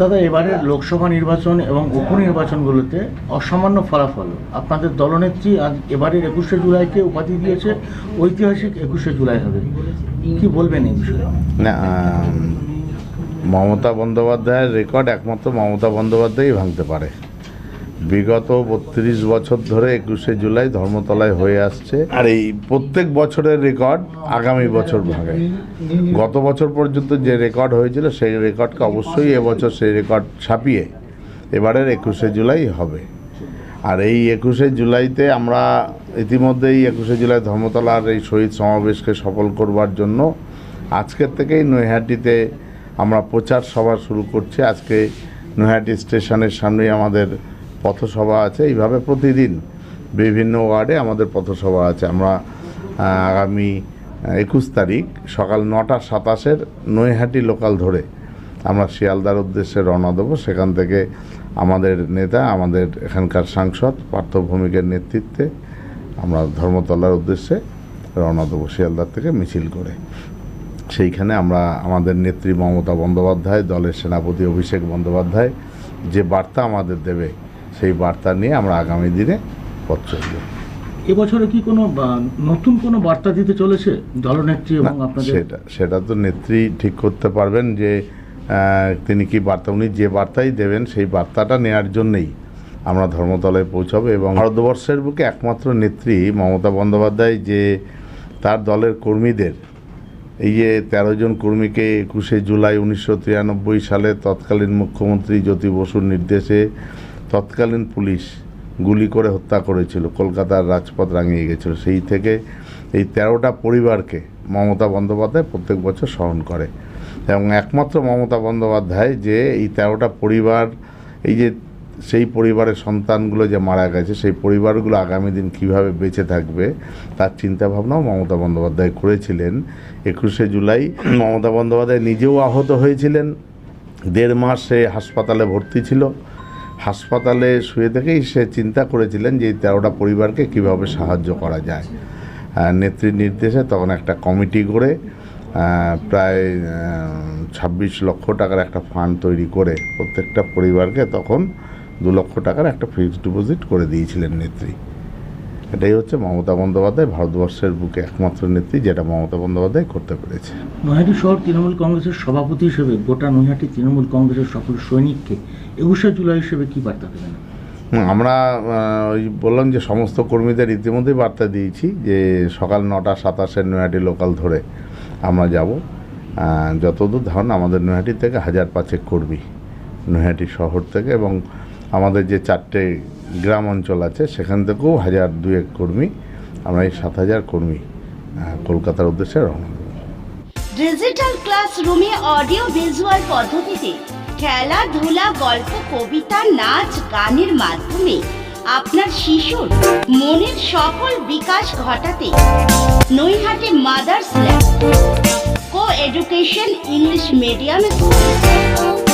দাদা এবারের লোকসভা নির্বাচন এবং উপনির্বাচনগুলোতে অসামান্য ফলাফল। আপনাদের দলনেত্রী আজ এবারের একুশে জুলাইকে উপাধি দিয়েছে, ঐতিহাসিক একুশে জুলাই হবে। কি বলবেন এই বিষয়ে? না মমতা বন্দ্যোপাধ্যায়ের রেকর্ড একমাত্র মমতা বন্দ্যোপাধ্যায়ই ভাঙতে পারে। বিগত বত্রিশ বছর ধরে একুশে জুলাই ধর্মতলায় হয়ে আসছে। আর এই প্রত্যেক বছরের রেকর্ড আগামী বছর ভাঙে। গত বছর পর্যন্ত যে রেকর্ড হয়েছিল সেই রেকর্ডকে অবশ্যই এবছর সেই রেকর্ড ছাপিয়ে এবারের একুশে জুলাই হবে। আর এই একুশে জুলাইতে আমরা ইতিমধ্যেই একুশে জুলাই ধর্মতলার এই শহীদ সমাবেশকে সফল করবার জন্য আজকের থেকেই নৈহাটিতে আমরা প্রচার সভা শুরু করছি। আজকে নৈহাটি স্টেশনের সামনেই আমাদের পথসভা আছে, এইভাবে প্রতিদিন বিভিন্ন ওয়ার্ডে আমাদের পথসভা আছে। আমরা আগামী একুশ তারিখ সকাল নটা সাতাশের নৈহাটি লোকাল ধরে আমরা শিয়ালদার উদ্দেশ্যে রওনা দেবো। সেখান থেকে আমাদের নেতা, আমাদের এখানকার সাংসদ পার্থ ভৌমিকের নেতৃত্বে আমরা ধর্মতলার উদ্দেশ্যে রওনা দেবো শিয়ালদার থেকে মিছিল করে। সেইখানে আমরা আমাদের নেত্রী মমতা বন্দ্যোপাধ্যায়, দলের সেনাপতি অভিষেক বন্দ্যোপাধ্যায় যে বার্তা আমাদের দেবে সেই বার্তা নিয়ে আমরা আগামী দিনে পথ চলব। এবছরে কি কোনো নতুন কোনো বার্তা দিতে চলেছে দলনেত্রী এবং আপনাদের? সেটা সেটা তো নেত্রী ঠিক করতে পারবেন যে তিনি কি বার্তা উনি যে বার্তাই দেবেন সেই বার্তাটা নেওয়ার জন্যেই আমরা ধর্মতলায় পৌঁছাবো এবং ভারতবর্ষের বুকে একমাত্র নেত্রী মমতা বন্দ্যোপাধ্যায় যে তার দলের কর্মীদের এই যে তেরো জন কর্মীকে একুশে জুলাই উনিশশো তিরানব্বই সালে তৎকালীন মুখ্যমন্ত্রী জ্যোতি বসুর নির্দেশে তৎকালীন পুলিশ গুলি করে হত্যা করেছিল, কলকাতার রাজপথ রাঙিয়ে গেছিল। সেই থেকে এই তেরোটা পরিবারকে মমতা বন্দ্যোপাধ্যায় প্রত্যেক বছর স্মরণ করে। এবং একমাত্র মমতা বন্দ্যোপাধ্যায় যে এই তেরোটা পরিবার, এই যে সেই পরিবারের সন্তানগুলো যে মারা গেছে, সেই পরিবারগুলো আগামী দিন কীভাবে বেঁচে থাকবে, তার চিন্তাভাবনাও মমতা বন্দ্যোপাধ্যায় করেছিলেন। একুশে জুলাই মমতা বন্দ্যোপাধ্যায় নিজেও আহত হয়েছিলেন। দেড় মাস সে হাসপাতালে ভর্তি ছিল। হাসপাতালে শুয়ে থেকেই সে চিন্তা করেছিলেন যে তেরোটা পরিবারকে কীভাবে সাহায্য করা যায়। নেত্রীর নির্দেশে তখন একটা কমিটি করে প্রায় ছাব্বিশ লক্ষ টাকার একটা ফান্ড তৈরি করে প্রত্যেকটা পরিবারকে তখন দু লক্ষ টাকার একটা ফিক্সড ডিপোজিট করে দিয়েছিলেন নেত্রী। এটাই হচ্ছে মমতা বন্দ্যোপাধ্যায় ভারতবর্ষের বুকে একমাত্র নেত্রী যেটা মমতা বন্দ্যোপাধ্যায় করতে পেরেছে। নৈহাটি শহর তৃণমূল কংগ্রেসের সভাপতি হিসেবে গোটা নৈহাটি তৃণমূল কংগ্রেসের সকল সৈনিককে একুশে জুলাই হিসেবে কী বার্তা দেবেন? আমরা ওই বললাম যে সমস্ত কর্মীদের ইতিমধ্যেই বার্তা দিয়েছি যে সকাল নটা সাতাশের নৈহাটি লোকাল ধরে আমরা যাব। যতদূর ধারণা আমাদের নৈহাটি থেকে হাজার পাঁচেক কর্মী নৈহাটি শহর থেকে এবং আমাদের যে চারটে গ্রাম অঞ্চল আছে, সেখান থেকেও হাজার দুয়েক কর্মী, আমরা এই সাত হাজার কর্মী কলকাতার উদ্দেশ্যে রওনা ডিজিটাল ক্লাসরুমে অডিও ভিজুয়াল পদ্ধতিতে খেলাধুলা গল্প, কবিতা, নাচ, গানের মাধ্যমে আপনার শিশুর মনের সকল বিকাশ ঘটাতে Naihati mother's lab. Co education English medium school